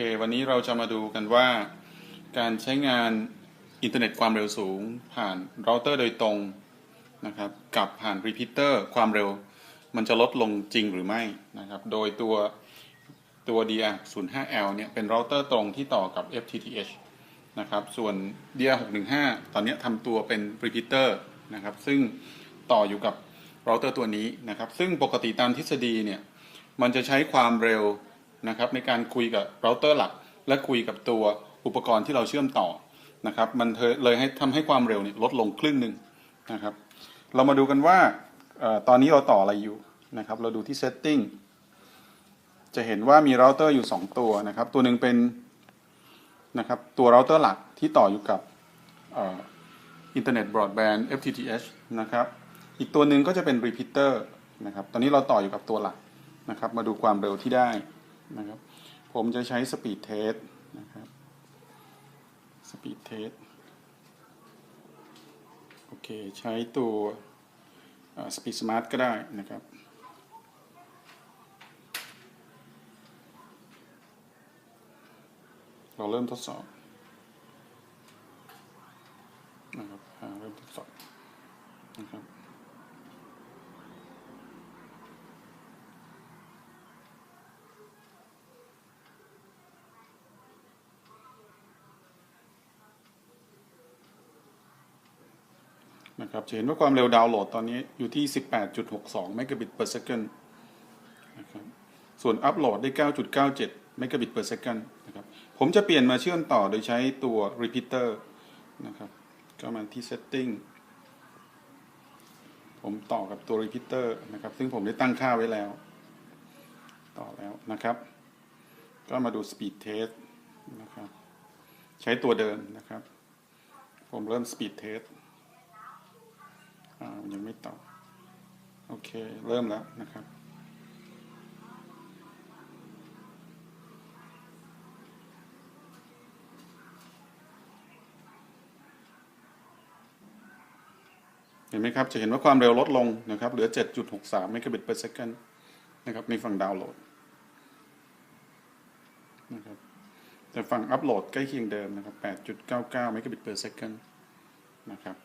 ควันนี้เราจะมาดูกันว่า การใช้งานอินเทอร์เน็ตความเร็วสูง ผ่านเราเตอร์โดยตรงนะครับกับผ่านรีพิเตอร์ความเร็ว มันจะลดลงจริงหรือไม่นะครับโดยตัวตัว DR05L เนี่ยเป็นเราเตอร์ตรงที่ต่อกับ FTTH นะครับส่วน DR615 ตอนนี้ทำตัวเป็นรีพิเตอร์นะครับซึ่งต่ออยู่กับเราเตอร์ตัวนี้นะครับซึ่งปกติตามทฤษฎีเนี่ยมันจะใช้ความเร็ว นะครับในการคุยกับเราเตอร์หลัก และคุยกับตัวอุปกรณ์ที่เราเชื่อมต่อนะครับมันเลยให้ทำให้ความเร็วเนี่ยลดลงครึ่งหนึ่งนะครับเรามาดูกันว่าออตอนนี้เราต่ออะไรอยู่นะครับเราดูที่ setting จะเห็นว่ามีเราเตอร์อยู่ 2 ตัวนะครับ ตัวหนึ่งเป็นนะครับตัวเราเตอร์หลักที่ต่ออยู่กับอินเทอร์เน็ตบรอดแบนด์ FTTH นะครับ อีกตัวหนึ่งก็จะเป็น repeater นะครับ ตอนนี้เราต่ออยู่กับตัวหลักนะครับ มาดูความเร็วที่ได้ นะครับ ผมจะใช้ speed test นะครับ speed test โอเค ใช้ตัวเอ่อ speed smart ก็ได้นะครับเราเริ่มทดสอบนะครับเริ่มทดสอบนะครับ นะครับจะเห็นว่าความเร็วดาวน์โหลดตอนนี้อยู่ที่ 18.62 megabit per second นะครับส่วนอัปโหลดได้ 9.97 megabit per second นะครับผมจะเปลี่ยนมาเชื่อมต่อโดยใช้ตัว repeater นะครับก็มาที่ setting ผมต่อกับตัว repeater นะครับซึ่งผมได้ตั้งค่าไว้แล้ว ต่อแล้วนะครับ ก็มาดู speed test นะครับใช้ตัวเดิมนะครับ ผมเริ่ม speed test อ่ายังไม่ต่อโอเค เริ่มแล้วนะครับ เห็นไหมครับ จะเห็นว่าความเร็วลดลงนะครับ เหลือ 7.63 megabit per second นะครับ ในฝั่งดาวน์โหลดนะครับแต่ฝั่งอัปโหลดใกล้เคียงเดิมนะครับ 8.99 megabit per second นะครับ